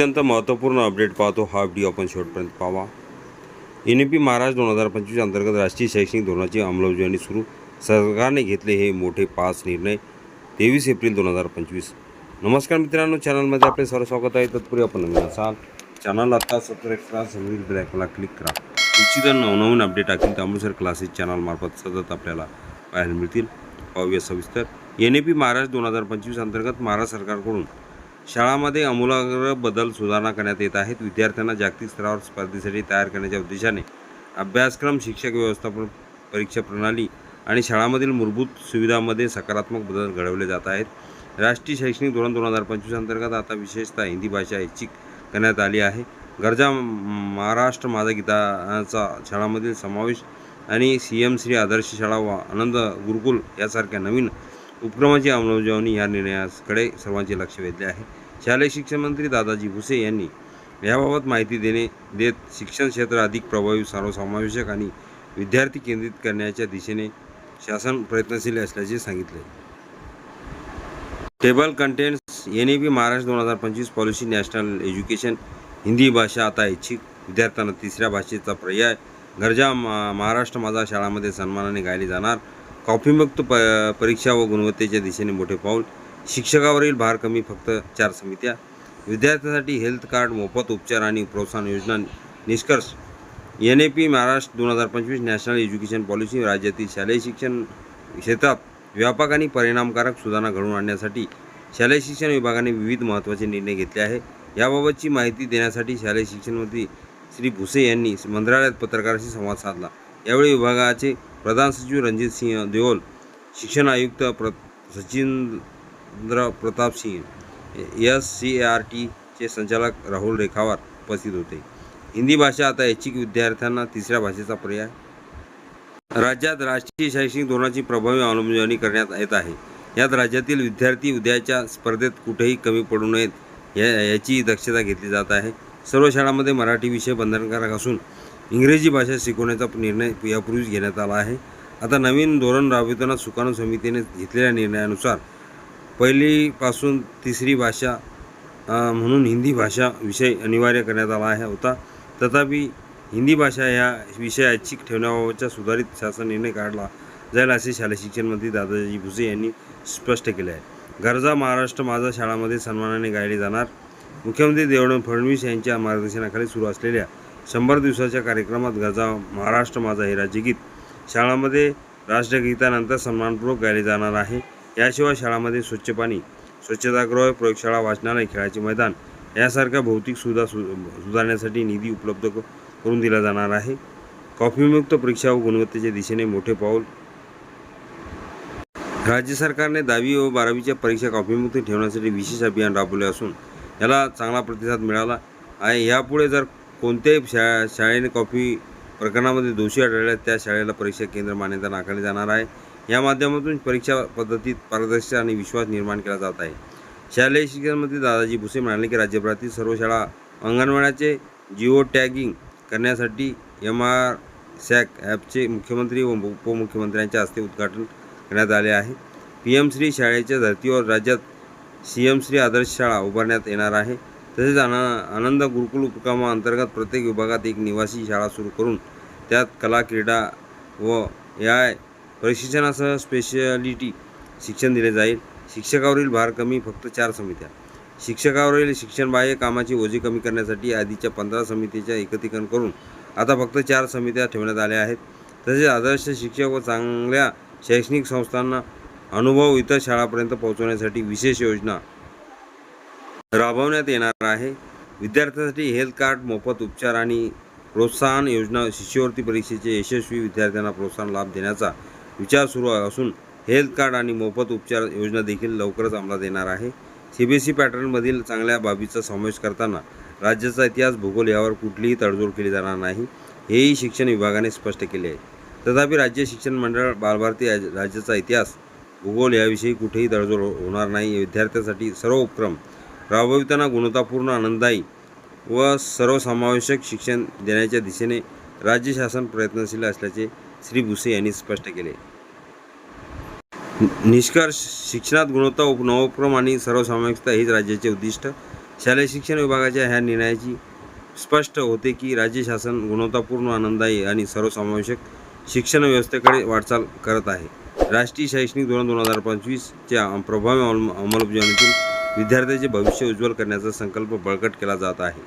अत्यंत महत्त्वपूर्ण अपडेट पाहतो हा व्हिडिओ आपण शेवटपर्यंत पाहावा. एन पी महाराष्ट्र दोन हजार पंचवीस अंतर्गत राष्ट्रीय शैक्षणिक धोरणाची अंमलबजावणी सुरू. सरकारने घेतले हे मोठे पाच निर्णय. तेवीस एप्रिल दोन हजार पंचवीस. नमस्कार मित्रांनो चॅनलमध्ये आपले सर्व स्वागत आहे. तत्पूर्वी आपण नवीन असाल चॅनल आत्ता सबस्क्राईब करा समोरील ब्लॅकला क्लिक करा. निश्चित नवनवीन अपडेट टाकतील त्यामुळे सर क्लासेस चॅनलमार्फत सतत आपल्याला पाहायला मिळतील. पाहूया सविस्तर. एन ए पी महाराष्ट्र दोन हजार पंचवीस अंतर्गत महाराष्ट्र सरकारकडून शाळांमध्ये आमूलाग्र बदल सुधारणा करण्यात येत आहेत. विद्यार्थ्यांना जागतिक स्तरावर स्पर्धेसाठी तयार करण्याच्या उद्देशाने अभ्यासक्रम शिक्षक व्यवस्थापन परीक्षा प्रणाली आणि शाळांमधील मूलभूत सुविधांमध्ये सकारात्मक बदल घडवले जात आहेत. राष्ट्रीय शैक्षणिक धोरण दोन हजार पंचवीस अंतर्गत आता विशेषतः हिंदी भाषा ऐच्छिक करण्यात आली आहे. गरजा महाराष्ट्र माझा गीताचा शाळांमधील समावेश आणि सी एम श्री आदर्श शाळा व आनंद गुरुकुल यासारख्या नवीन उपक्रमाची अंमलबजावणी या निर्णयाकडे सर्वांचे लक्ष वेधले आहे. शालेय शिक्षण मंत्री दादाजी भुसे यांनी याबाबत माहिती देणे देत शिक्षण क्षेत्र अधिक प्रभावी सर्वसमावेशक आणि विद्यार्थी केंद्रित करण्याच्या दिशेने शासन प्रयत्नशील असल्याचे सांगितले. Table contents N A P Maharashtra दोन हजार पंचवीस पॉलिसी नॅशनल एज्युकेशन हिंदी भाषा आता ऐच्छिक. विद्यार्थ्यांना तिसऱ्या भाषेचा पर्याय. गरजा मा महाराष्ट्र माझा शाळामध्ये सन्मानाने गायली जाणार. कॉफीमुक्त प परीक्षा व गुणवत्तेच्या दिशेने मोठे पाऊल. शिक्षकावरील भार कमी फक्त चार समित्या. विद्यार्थ्यांसाठी हेल्थ कार्ड मोफत उपचार आणि प्रोत्साहन योजना निष्कर्ष. एन ए पी महाराष्ट्र दोन हजार पंचवीस नॅशनल एज्युकेशन पॉलिसी राज्यातील शालेय शिक्षण क्षेत्रात व्यापक आणि परिणामकारक सुधारणा घडवून आणण्यासाठी शालेय शिक्षण विभागाने विविध महत्त्वाचे निर्णय घेतले आहे याबाबतची माहिती देण्यासाठी शालेय शिक्षण मंत्री श्री भुसे यांनी मंत्रालयात पत्रकारांशी संवाद साधला. यावेळी विभागाचे प्रधान सचिव रणजित सिंह देओल शिक्षण आयुक्त प्र Sachindra Pratap Singh S C A R टीचे संचालक राहुल रेखावार उपस्थित होते. हिंदी भाषा आता ऐच्छिक विद्यार्थ्यांना तिसऱ्या भाषेचा पर्याय. राज्यात राष्ट्रीय शैक्षणिक धोरणाची प्रभावी अंमलबजावणी करण्यात येत आहे. यात राज्यातील विद्यार्थी उद्याच्या स्पर्धेत कुठेही कमी पडू नयेत या याची दक्षता घेतली जात आहे. सर्व शाळांमध्ये मराठी विषय बंधनकारक असून इंग्रजी भाषा शिकवण्याचा निर्णय यापूर्वीच घेण्यात आला आहे. आता नवीन धोरण राबविताना सुकाणू समितीने घेतलेल्या निर्णयानुसार पहिलीपासून तिसरी भाषा म्हणून हिंदी भाषा विषय अनिवार्य करण्यात आला आहे. होता तथापि हिंदी भाषा या विषय ऐच्छिक ठेवण्याबाबतचा सुधारित शासन निर्णय काढला जाईल असे शालेय शिक्षण मंत्री दादाजी भुसे यांनी स्पष्ट केले आहे. गरजा महाराष्ट्र माझा शाळामध्ये सन्मानाने गायले जाणार. मुख्यमंत्री देवेंद्र फडणवीस यांच्या मार्गदर्शनाखाली सुरू असलेल्या शंभर दिवसाच्या कार्यक्रमात गरजा महाराष्ट्र माझा हे राज्यगीत. शाळामध्ये राष्ट्रगीतानंतर सन्मानपूर्वक गायले जाणार आहे. याशिवाय शाळामध्ये स्वच्छ पाणी स्वच्छतागृह प्रयोगशाळा वाचनालय खेळाचे मैदान यासारख्या भौतिक सुविधा सु सुधारण्यासाठी निधी उपलब्ध करून दिला जाणार आहे. कॉफीमुक्त परीक्षा व गुणवत्तेच्या दिशेने मोठे पाऊल. राज्य सरकारने दहावी व बारावीच्या परीक्षा कॉफीमुक्त ठेवण्यासाठी विशेष अभियान राबवले असून याला चांगला प्रतिसाद मिळाला आहे. यापुढे जर कोणत्याही शा शाळेने कॉफी प्रकरणामध्ये दोषी आढळल्यास त्या शाळेला परीक्षा केंद्र मान्यता नाकारली जाणार आहे. या माध्यमातून परीक्षा पद्धतीत पारदर्शक आणि विश्वास निर्माण केला जात आहे. शालेय शिक्षणमंत्री दादाजी भुसे म्हणाले की राज्यभरातील सर्व शाळा अंगणवाड्याचे जिओ टॅगिंग करण्यासाठी एम आर सॅक ॲपचे मुख्यमंत्री व उपमुख्यमंत्र्यांच्या हस्ते उद्घाटन करण्यात आले आहे. पी एम श्री शाळेच्या धर्तीवर राज्यात सी एम श्री आदर्श शाळा उभारण्यात येणार आहे. तसेच आना आनंद गुरुकुल उपक्रमाअंतर्गत प्रत्येक विभागात एक निवासी शाळा सुरू करून त्यात कला क्रीडा व या प्रशिक्षणासह स्पेशालिटी शिक्षण दिले जाईल. शिक्षकावरील भार कमी फक्त चार समित्या. शिक्षकावरील शिक्षणबाह्य कामाची ओझे कमी करण्यासाठी आधीच्या पंधरा समितीच्या एकत्रीकरण करून आता फक्त चार समित्या ठेवण्यात आल्या आहेत. तसेच आदर्श शिक्षक व चांगल्या शैक्षणिक संस्थांना अनुभव इतर शाळापर्यंत पोहोचवण्यासाठी विशेष योजना राबवण्यात येणार आहे. विद्यार्थ्यांसाठी हेल्थ कार्ड मोफत उपचार आणि प्रोत्साहन योजना शिष्यवृत्ती परीक्षेचे यशस्वी विद्यार्थ्यांना प्रोत्साहन लाभ देण्याचा विचार सुरू असून हेल्थ कार्ड आणि मोफत उपचार योजना देखील लवकरच अंमलात येणार आहे. सी बी एस सी पॅटर्नमधील चांगल्या बाबीचा समावेश करताना राज्याचा इतिहास भूगोल यावर कुठलीही तडजोड केली जाणार नाही हेही शिक्षण विभागाने स्पष्ट केले आहे. तथापि राज्य शिक्षण मंडळ बालभारती राज- राज्याचा इतिहास भूगोल याविषयी कुठेही तडजोड होणार नाही. विद्यार्थ्यांसाठी सर्व उपक्रम राबविताना गुणवत्तापूर्ण आनंददायी व सर्वसमावेशक शिक्षण देण्याच्या दिशेने राज्य शासन प्रयत्नशील असल्याचे श्री भुसे यांनी स्पष्ट केले. निष्कर्ष शिक्षणात गुणवत्ता उप नवोपक्रम आणि सर्वसमावेशकता हेच राज्याचे उद्दिष्ट. शालेय शिक्षण विभागाच्या ह्या निर्णयाची स्पष्ट होते की राज्य शासन गुणवत्तापूर्ण आनंददायी आणि सर्वसमावेशक शिक्षण व्यवस्थेकडे वाटचाल करत आहे. राष्ट्रीय शैक्षणिक धोरण दोन हजार पंचवीसच्या प्रभावी अंम- अंमलबजावणीतून विद्यार्थ्याचे भविष्य उज्ज्वल करण्याचा संकल्प बळकट केला जात आहे.